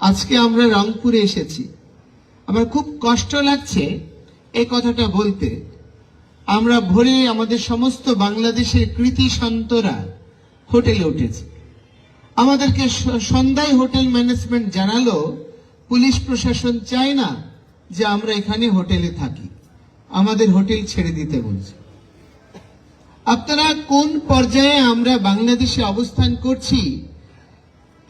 আজকে আমরা রংপুরে এসেছি। আমার খুব কষ্ট লাগছে এই কথাটা বলতে। আমরা ভোরে আমাদের সমস্ত বাংলাদেশের কৃতি সন্তরা হোটেলে উঠেছে। আমাদেরকে সন্ধ্যায় হোটেল ম্যানেজমেন্ট জানালো, পুলিশ প্রশাসন চায় না যে আমরা এখানে হোটেলে থাকি। আমাদের হোটেল ছেড়ে দিতে বলছে। আপনারা কোন পর্যায়ে আমরা বাংলাদেশে অবস্থান করছি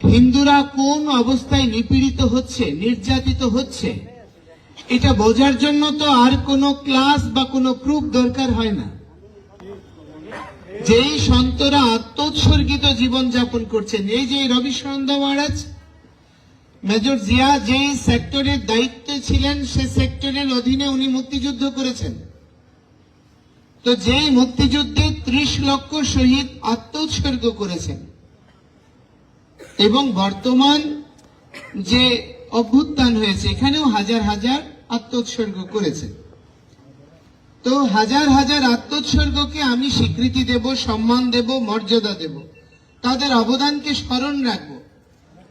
হিন্দুরা কোন অবস্থায় নিপীড়িত হচ্ছে, নির্যাতিত হচ্ছে? এটা বোঝার জন্য তো আর কোনো ক্লাস বা কোনো প্রুফ দরকার হয় না। যেই সন্তরা আত্মোৎসর্গিত জীবন যাপন করছেন, এই যে রবিশনন্দ মহারাজ, মেজর জিয়া যেই সেক্টরের দায়িত্বে ছিলেন, সে সেক্টরের অধীনে উনি মুক্তিযুদ্ধ করেছেন। তো যেই মুক্তিযুদ্ধে ত্রিশ লক্ষ শহীদ আত্মোৎসর্গ করেছেন এবং বর্তমান যে অভ্যুত্থান হয়েছে, এখানেও হাজার হাজার আত্মোৎসর্গ করেছে। তো হাজার হাজার আত্মোৎসর্গকে আমি স্বীকৃতি দেব, সম্মান দেব, মর্যাদা দেব। তাদের অবদানকে স্মরণ রাখব।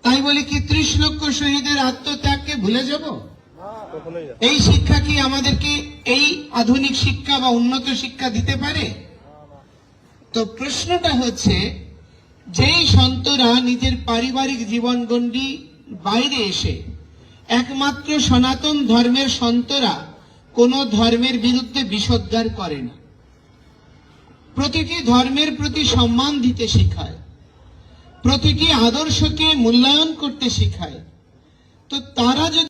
তাই বলে কি ত্রিশ লক্ষ শহীদের আত্মত্যাগকে ভুলে যাব? এই শিক্ষা কি আমাদেরকে এই আধুনিক শিক্ষা বা উন্নত শিক্ষা দিতে পারে? তো প্রশ্নটা হচ্ছে যেই সন্তরা নিজের পারিবারিক জীবনগণ্ডি বাইরে এসে একমাত্র সনাতন ধর্মের সন্তরা কোন ধর্মের বিরুদ্ধে বিষোদ্গার করে না। প্রতিটি ধর্মের প্রতি সম্মান দিতে শেখায়। প্রতিটি আদর্শকে মূল্যায়ন করতে শেখায়। তো তারা যদি